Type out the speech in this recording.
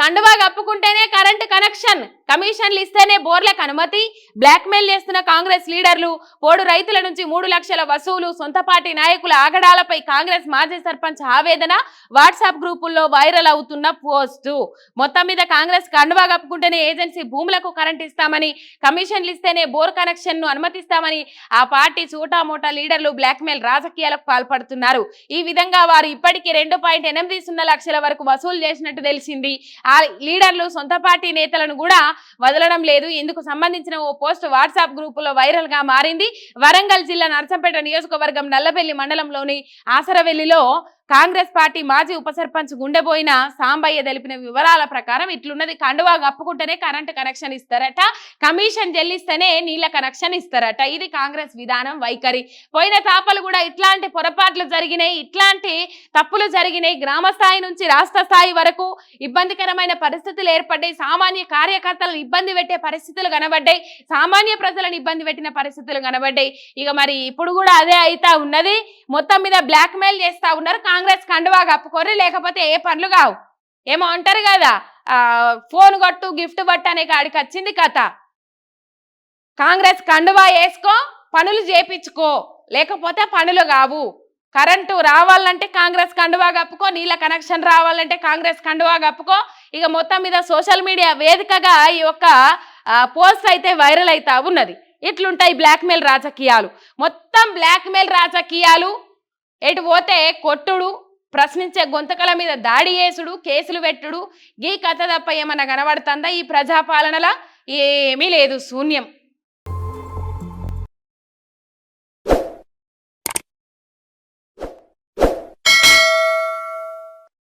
కండువా కప్పుకుంటేనే current connection. కమిషన్లు ఇస్తేనే బోర్లకు అనుమతి బ్లాక్మెయిల్ చేస్తున్న కాంగ్రెస్ లీడర్లు పోడు రైతుల నుంచి మూడు లక్షల వసూలు సొంత పార్టీ నాయకుల ఆగడాలపై కాంగ్రెస్ మాజీ సర్పంచ్ ఆవేదన వాట్సాప్ గ్రూపుల్లో వైరల్ అవుతున్న పోస్టు. మొత్తం మీద కాంగ్రెస్ కండువా కప్పుకుంటేనే ఏజెన్సీ భూములకు కరెంట్ ఇస్తామని కమిషన్లు ఇస్తేనే బోర్ కనెక్షన్ను అనుమతిస్తామని ఆ పార్టీ చూటామోటా లీడర్లు బ్లాక్మెయిల్ రాజకీయాలకు పాల్పడుతున్నారు. ఈ విధంగా వారు ఇప్పటికీ రెండు పాయింట్ ఎనిమిది సున్నా లక్షల వరకు వసూలు చేసినట్టు తెలిసింది. ఆ లీడర్లు సొంత పార్టీ నేతలను కూడా వదలడం లేదు. ఇందుకు సంబంధించిన ఓ పోస్ట్ వాట్సాప్ గ్రూపులో వైరల్గా మారింది. వరంగల్ జిల్లా నర్సంపేట నియోజకవర్గం నల్లబెల్లి మండలంలోని ఆసరవెల్లిలో కాంగ్రెస్ పార్టీ మాజీ ఉప సర్పంచ్ గుండెబోయిన సాంబయ్య తెలిపిన వివరాల ప్రకారం ఇట్లున్నది కండువా కప్పుకుంటేనే కరెంటు కనెక్షన్ ఇస్తారట కమిషన్ చెల్లిస్తేనే నీళ్ళ కనెక్షన్ ఇస్తారట. ఇది కాంగ్రెస్ విధానం వైఖరి. పోయిన తాపలు కూడా ఇట్లాంటి పొరపాట్లు జరిగినాయి ఇట్లాంటి తప్పులు జరిగినాయి. గ్రామ స్థాయి నుంచి రాష్ట్ర స్థాయి వరకు ఇబ్బందికరమైన పరిస్థితులు ఏర్పడ్డాయి. సామాన్య కార్యకర్తలను ఇబ్బంది పెట్టే పరిస్థితులు కనబడ్డాయి. సామాన్య ప్రజలను ఇబ్బంది పెట్టిన పరిస్థితులు కనబడ్డాయి. ఇక మరి ఇప్పుడు కూడా అదే అయితా ఉన్నది. మొత్తం మీద బ్లాక్ మెయిల్ చేస్తా ఉన్నారు కాంగ్రెస్ కండువా కప్పుకోరు లేకపోతే ఏ పనులు కావు. ఏమో అంటారు కదా ఫోన్ కొట్టు గిఫ్ట్ పట్టు అనే కాడికి వచ్చింది కథ. కాంగ్రెస్ కండువా వేసుకో పనులు చేపించుకో లేకపోతే పనులు కావు. కరెంటు రావాలంటే కాంగ్రెస్ కండువా కప్పుకో నీళ్ళ కనెక్షన్ రావాలంటే కాంగ్రెస్ కండువా కప్పుకో. ఇక మొత్తం మీద సోషల్ మీడియా వేదికగా ఈ యొక్క పోస్ట్ అయితే వైరల్ అవుతా ఉన్నది. ఇట్లుంటాయి బ్లాక్మెయిల్ రాజకీయాలు. మొత్తం బ్లాక్మెయిల్ రాజకీయాలు ఎటు పోతే కొట్టుడు ప్రశ్నించే గొంతకల మీద దాడి చేసుడు కేసులు పెట్టుడు ఈ కథ తప్ప ఏమన్నా కనబడుతుందా ఈ ప్రజాపాలనలా? ఏమీ లేదు శూన్యం.